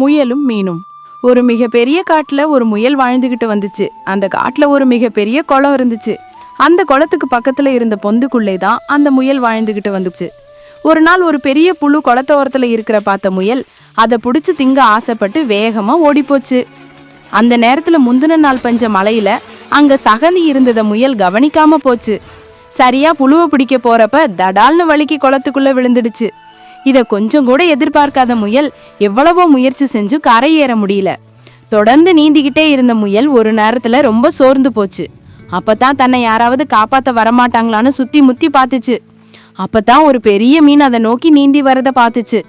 முயலும் மீனும். ஒரு மிகப்பெரிய காட்டில் ஒரு முயல் வாழ்ந்துகிட்டு வந்துச்சு. அந்த காட்டில் ஒரு மிகப்பெரிய குளம் இருந்துச்சு. அந்த குளத்துக்கு பக்கத்தில் இருந்த பொந்துக்குள்ளே தான் அந்த முயல் வாழ்ந்துகிட்டு வந்துச்சு. ஒரு நாள் ஒரு பெரிய புழு குளத்தோரத்தில் இருக்கிற பார்த்த முயல் அதை பிடிச்சி திங்க ஆசைப்பட்டு வேகமாக ஓடிப்போச்சு. அந்த நேரத்தில் முந்தின நாள் பஞ்ச மலையில் அங்கே சகதி இருந்ததை முயல் கவனிக்காம போச்சு. சரியா புழுவை பிடிக்க போறப்ப தடால்னு வலிக்கு குளத்துக்குள்ள விழுந்துடுச்சு. இதை கொஞ்சம் கூட எதிர்பார்க்காத முயல் எவ்வளவோ முயற்சி செஞ்சும் கரையேற முடியல. தொடர்ந்து நீந்திக்கிட்டே இருந்த முயல் ஒரு நேரத்துல ரொம்ப சோர்ந்து போச்சு. அப்பதான் தன்னை யாராவது காப்பாத்த வரமாட்டாங்களான்னு சுத்தி முத்தி பார்த்துச்சு அப்பதான் ஒரு பெரிய மீன் அதை நோக்கி நீந்தி வரத பார்த்துச்சு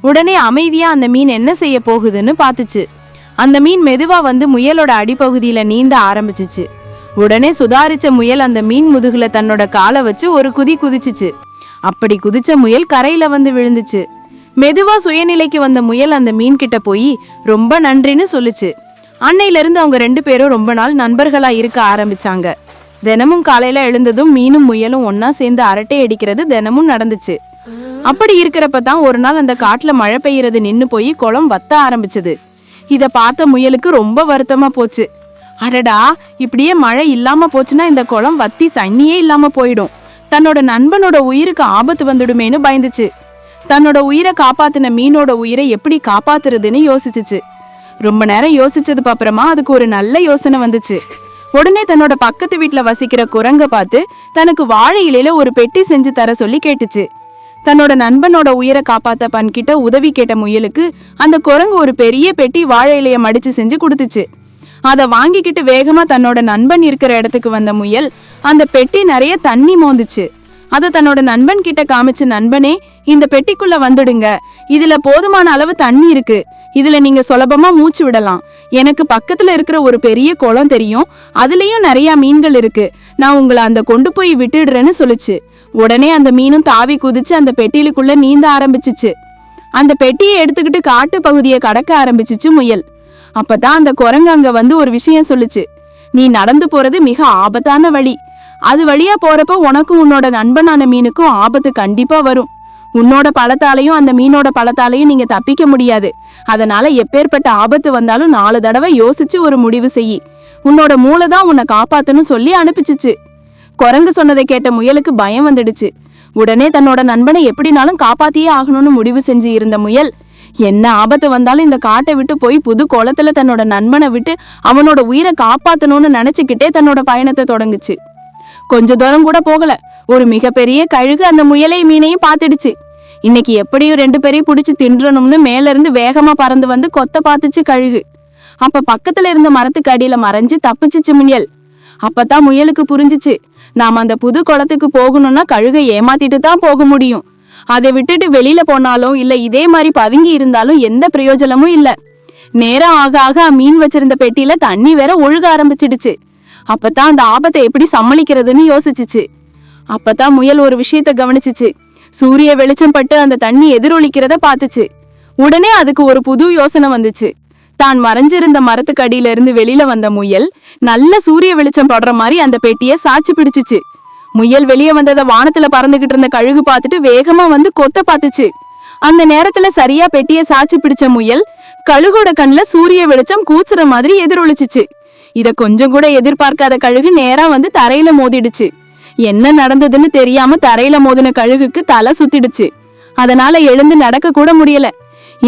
உடனே அமைதியா அந்த மீன் என்ன செய்ய போகுதுன்னு பார்த்துச்சு அந்த மீன் மெதுவா வந்து முயலோட அடிப்பகுதியில நீந்த ஆரம்பிச்சிச்சு. உடனே சுதாரிச்ச முயல் அந்த மீன் முதுகுல தன்னோட காலை வச்சு ஒரு குதி குதிச்சுச்சு. அப்படி குதிச்ச முயல் கரையில வந்து விழுந்துச்சு. மெதுவா சுயநிலைக்கு வந்த முயல் அந்த மீன் கிட்ட போய் ரொம்ப நன்றின்னு சொல்லுச்சு. அன்னையில இருந்து அவங்க ரெண்டு பேரும் ரொம்ப நாள் நண்பர்களா இருக்க ஆரம்பிச்சாங்க. தினமும் காலையில எழுந்ததும் மீனும் முயலும் ஒன்னா சேர்ந்து அரட்டை அடிக்கிறது தினமும் நடந்துச்சு. அப்படி இருக்கிறப்ப தான் ஒரு நாள் அந்த காட்டுல மழை பெய்யறது நின்னு போய் குளம் வத்த ஆரம்பிச்சது. இத பார்த்த முயலுக்கு ரொம்ப வருத்தமா போச்சு. அடடா இப்படியே மழை இல்லாம போச்சுன்னா இந்த குளம் வத்தி தண்ணியே இல்லாம போயிடும். தன்னோட நண்பனோட உயிருக்கு ஆபத்து வந்துடுமேன்னு பயந்துச்சு. தன்னோட உயிரை காப்பாத்தின மீனோட உயிரை எப்படி காப்பாத்துறதுன்னு யோசிச்சுச்சு. ரொம்ப நேரம் யோசிச்சதுக்கு அப்புறமா அதுக்கு ஒரு நல்ல யோசனை வந்துச்சு. உடனே தன்னோட பக்கத்து வீட்டுல வசிக்கிற குரங்க பார்த்து தனக்கு வாழை இலையில ஒரு பெட்டி செஞ்சு தர சொல்லி கேட்டுச்சு. தன்னோட நண்பனோட உயிரை காப்பாத்த பன்கிட்ட உதவி கேட்ட முயலுக்கு அந்த குரங்கு ஒரு பெரிய பெட்டி வாழை இலைய மடிச்சு செஞ்சு கொடுத்துச்சு. அதை வாங்கிக்கிட்டு வேகமா தன்னோட நண்பன் இருக்கிற இடத்துக்கு வந்த முயல் அந்த பெட்டி நிறைய தண்ணி மோந்துச்சு. அதை தன்னோட நண்பன் கிட்ட காமிச்ச நண்பனே இந்த பெட்டிக்குள்ள வந்துடுங்க. இதுல போதுமான அளவு தண்ணி இருக்கு. இதுல நீங்க சுலபமா மூச்சு விடலாம். எனக்கு பக்கத்துல இருக்கிற ஒரு பெரிய குளம் தெரியும். அதுலயும் நிறைய மீன்கள் இருக்கு. நான் உங்களை அந்த கொண்டு போய் விட்டுடுறேன்னு சொல்லுச்சு. உடனே அந்த மீனும் தாவி குதிச்சு அந்த பெட்டிலுக்குள்ள நீந்த ஆரம்பிச்சிச்சு. அந்த பெட்டியை எடுத்துக்கிட்டு காட்டு பகுதியை கடக்க ஆரம்பிச்சிச்சு முயல். அப்பதான் அந்த குரங்கு அங்க வந்து ஒரு விஷயம் சொல்லுச்சு. நீ நடந்து போறது மிக ஆபத்தான வழி. அது வழியா போறப்ப உனக்கும் உன்னோட நண்பனான மீனுக்கும் ஆபத்து கண்டிப்பா வரும். உன்னோட பழத்தாலையும் அந்த மீனோட பழத்தாலையும் நீங்க தப்பிக்க முடியாது. அதனால எப்பேற்பட்ட ஆபத்து வந்தாலும் நாலு தடவை யோசிச்சு ஒரு முடிவு செய். உன்னோட மூளை தான் உன்னை காப்பாத்தணும் சொல்லி அனுப்பிச்சிச்சு. குரங்கு சொன்னதை கேட்ட முயலுக்கு பயம் வந்துடுச்சு. உடனே தன்னோட நண்பனை எப்படினாலும் காப்பாத்தியே ஆகணும்னு முடிவு செஞ்சு இருந்த முயல் என்ன ஆபத்து வந்தாலும் இந்த காட்டை விட்டு போய் புது குளத்துல தன்னோட நண்பனை விட்டு அவனோட உயிரை காப்பாத்தணும்னு நினைச்சுக்கிட்டே தன்னோட பயணத்தை தொடங்குச்சு. கொஞ்ச தூரம் கூட போகல. ஒரு மிகப்பெரிய கழுகு அந்த முயலை மீனையும் பார்த்துடுச்சு. இன்னைக்கு எப்படியும் ரெண்டு பேரையும் பிடிச்சி தின்றணும்னு மேல இருந்து வேகமா பறந்து வந்து கொத்த பார்த்துச்சு கழுகு. அப்ப பக்கத்துல இருந்த மரத்துக்கு அடியில மறைஞ்சு தப்பிச்சிச்சு முயல். அப்பதான் முயலுக்கு புரிஞ்சிச்சு. நாம அந்த புது குளத்துக்கு போகணும்னா கழுகை ஏமாத்திட்டு தான் போக முடியும். அதை விட்டுட்டு வெளியில போனாலும் இல்ல இதே மாதிரி பதுங்கி இருந்தாலும் எந்த பிரயோஜனமும் இல்ல. நேரம் ஆக ஆக மீன் வச்சிருந்த பெட்டியில தண்ணி வேற ஒழுக ஆரம்பிச்சிடுச்சு. அப்பதான் அந்த ஆபத்தை எப்படி சமாளிக்கிறதுன்னு யோசிச்சுச்சு. அப்பதான் முயல் ஒரு விஷயத்த கவனிச்சுச்சு. சூரிய வெளிச்சம் பட்டு அந்த தண்ணி எதிரொலிக்கிறத பார்த்துச்சு. உடனே அதுக்கு ஒரு புது யோசனை வந்துச்சு. தான் மறைஞ்சிருந்த மரத்துக்கு அடியில இருந்து வெளியில வந்த முயல் நல்ல சூரிய வெளிச்சம் படுற மாதிரி அந்த பெட்டியை சாட்சி பிடிச்சிச்சு. முயல் வெளியே வந்ததை வானத்துல பறந்துகிட்டு இருந்த கழுகு பார்த்துட்டு வேகமா வந்து கொத்த பார்த்துச்சு. அந்த நேரத்துல சரியா பெட்டியை சாட்சி பிடிச்ச முயல் கழுகோட கண்ணுல சூரிய வெளிச்சம் கூச்சுற மாதிரி எதிரொலிச்சிச்சு. இத கொஞ்சம் கூட எதிர்பார்க்காத கழுகு நேரா வந்து தரையில மோதிடுச்சு. என்ன நடந்ததுன்னு தெரியாம தரையில மோதின கழுகுக்கு தலை சுத்திடுச்சு. அதனால எழுந்து நடக்க கூட முடியல.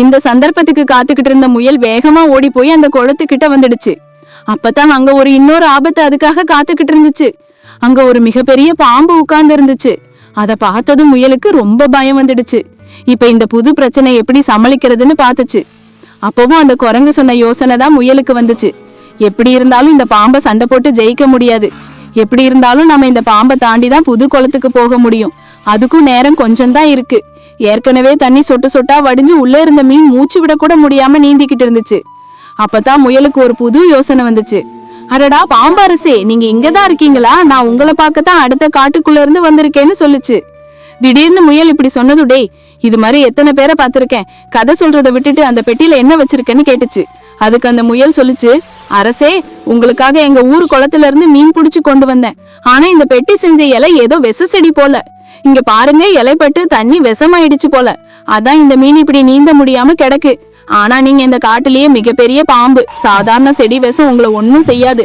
இந்த சந்தர்ப்பத்துக்கு காத்துக்கிட்டு இருந்த முயல் வேகமா ஓடி போய் அந்த குளத்துக்கிட்ட வந்துடுச்சு. அப்பதான் அங்க ஒரு இன்னொரு ஆபத்து அதுக்காக காத்துக்கிட்டு இருந்துச்சு. அங்க ஒரு மிகப்பெரிய பாம்பு உட்கார்ந்து இருந்துச்சு. அதை பார்த்ததும் முயலுக்கு ரொம்ப பயம் வந்துடுச்சு. இப்ப இந்த புது பிரச்சனை எப்படி சமாளிக்கிறதுன்னு பார்த்துச்சு. அப்பவும் அந்த குரங்கு சொன்ன யோசனை தான் முயலுக்கு வந்துச்சு. எப்படி இருந்தாலும் இந்த பாம்பை சண்டை போட்டு ஜெயிக்க முடியாது. எப்படி இருந்தாலும் நம்ம இந்த பாம்பை தாண்டி தான் புது குளத்துக்கு போக முடியும். அதுக்கும் நேரம் கொஞ்சம் தான் இருக்கு. ஏற்கனவே தண்ணி சொட்டு சொட்டா வடிஞ்சு உள்ள இருந்த மீன் மூச்சு விட கூட முடியாம நீந்திக்கிட்டு இருந்துச்சு. அப்பதான் முயலுக்கு ஒரு புது யோசனை வந்துச்சு. அடடா பாம்பரசே நீங்க இங்கதான் இருக்கீங்களா? நான் உங்களை பார்க்கத்தான் அடுத்த காட்டுக்குள்ள இருந்து வந்திருக்கேன்னு சொல்லுச்சு. திடீர்னு முயல் இப்படி சொன்னது டேய் இது மாதிரி எத்தனை பேரை பார்த்துருக்கேன். கதை சொல்றதை விட்டுட்டு அந்த பெட்டியில என்ன வச்சிருக்கேன்னு கேட்டுச்சு. அதுக்கு அந்த முயல் சொல்லுச்சு அரசே உங்களுக்காக எங்க ஊர் குளத்துல இருந்து மீன் பிடிச்சு கொண்டு வந்தேன். ஆனா இந்த பெட்டி செஞ்ச இலை ஏதோ விச செடி போல. இங்க பாருங்க இலைப்பட்டு தண்ணி விஷமாயிடுச்சு போல. அதான் இந்த மீன் இப்படி நீந்த முடியாம கிடக்கு. ஆனா நீங்க இந்த காட்டுலயே மிகப்பெரிய பாம்பு. சாதாரண செடி விஷம் உங்களை ஒண்ணும் செய்யாது.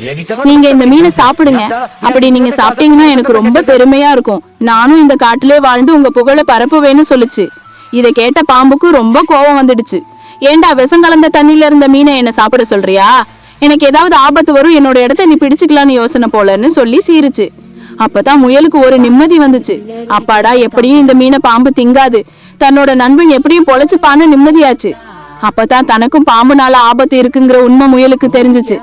நீங்க இந்த மீனை சாப்பிடுங்க. அப்படி நீங்க சாப்பிட்டீங்கன்னா எனக்கு ரொம்ப பெருமையா இருக்கும். நானும் இந்த காட்டிலே வாழ்ந்து உங்க புகழை பரப்புவேன்னு சொல்லுச்சு. இதை கேட்ட பாம்புக்கு ரொம்ப கோபம் வந்துடுச்சு. ஏண்டா விஷம் கலந்த தண்ணியில இருந்த மீனை என்ன சாப்பிட சொல்றியா? எனக்கு ஏதாவது ஆபத்து வரும் என்னோட இடத்த நீ பிடிச்சுக்கலான்னு யோசனை போலன்னு சொல்லி சீருச்சு. அப்பதான் முயலுக்கு ஒரு நிம்மதி வந்துச்சு. அப்பாடா எப்படியும் இந்த மீனை பாம்பு திங்காது. தன்னோட நண்பன் எப்படியும் பொழைச்சுப்பான்னு நிம்மதியாச்சு. அப்பதான் தனக்கும் பாம்புனால ஆபத்து இருக்குங்கிற உண்மை முயலுக்கு தெரிஞ்சுச்சு.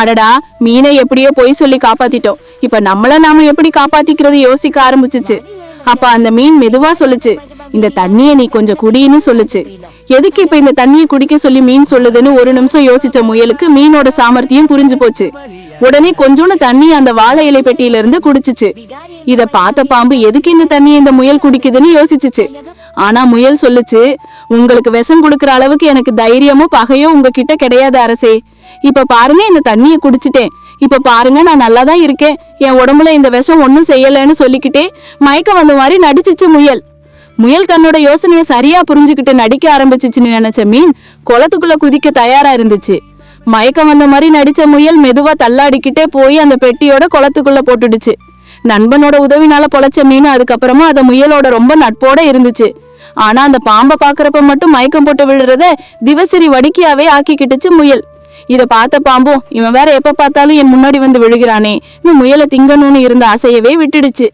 அடடா மீனை எப்படியோ பொய் சொல்லி காப்பாத்திட்டோம். இப்ப நம்மள நாம எப்படி காப்பாத்திக்கிறது யோசிக்க ஆரம்பிச்சிச்சு. அப்ப அந்த மீன் மெதுவா சொல்லுச்சு. இந்த தண்ணிய நீ கொஞ்சம் குடின்னு சொல்லுச்சு. எதுக்கு இப்ப இந்த தண்ணியை குடிக்க சொல்லி மீன் சொல்லுதுன்னு ஒரு நிமிஷம் யோசிச்ச முயலுக்கு மீனோட சாமர்த்தியம் புரிஞ்சு போச்சு. உடனே கொஞ்சோண்டு தண்ணி அந்த வாழை இலை பெட்டியில இருந்து குடிச்சுச்சு. இத பார்த்த பாம்பு எதுக்கு இந்த தண்ணியை இந்த முயல் குடிக்குதுன்னு யோசிச்சுச்சு. ஆனா முயல் சொல்லுச்சு உங்களுக்கு விஷம் கொடுக்கற அளவுக்கு எனக்கு தைரியமோ பகையோ உங்ககிட்ட கிடையாது அரசே. இப்ப பாருங்க இந்த தண்ணியை குடிச்சிட்டேன். இப்ப பாருங்க நான் நல்லா தான் இருக்கேன். என் உடம்புல இந்த விஷம் ஒன்றும் செய்யலைன்னு சொல்லிக்கிட்டே மயக்கம் வந்த மாதிரி நடிச்சிச்சு முயல். முயல் கண்ணோட யோசனையை சரியா புரிஞ்சுக்கிட்டு நடிக்க ஆரம்பிச்சிச்சுன்னு நினைச்ச மீன் குளத்துக்குள்ள குதிக்க தயாரா இருந்துச்சு. மயக்கம் வந்த மாதிரி நடிச்ச முயல் மெதுவா தள்ளாடிக்கிட்டே போய் அந்த பெட்டியோட குளத்துக்குள்ள போட்டுடுச்சு. நண்பனோட உதவினால பொழைச்ச மீன் அதுக்கப்புறமா அந்த முயலோட ரொம்ப நட்போட இருந்துச்சு. ஆனா அந்த பாம்பை பாக்குறப்ப மட்டும் மயக்கம் போட்டு விழுறத திவசரி வடிக்கையாவே ஆக்கிக்கிட்டுச்சு முயல். இத பார்த்த பாம்பும் இவன் வேற எப்ப பார்த்தாலும் என் முன்னாடி வந்து விழுகிறானே இன்னும் முயலை திங்கணும்னு இருந்த ஆசையவே விட்டுடுச்சு.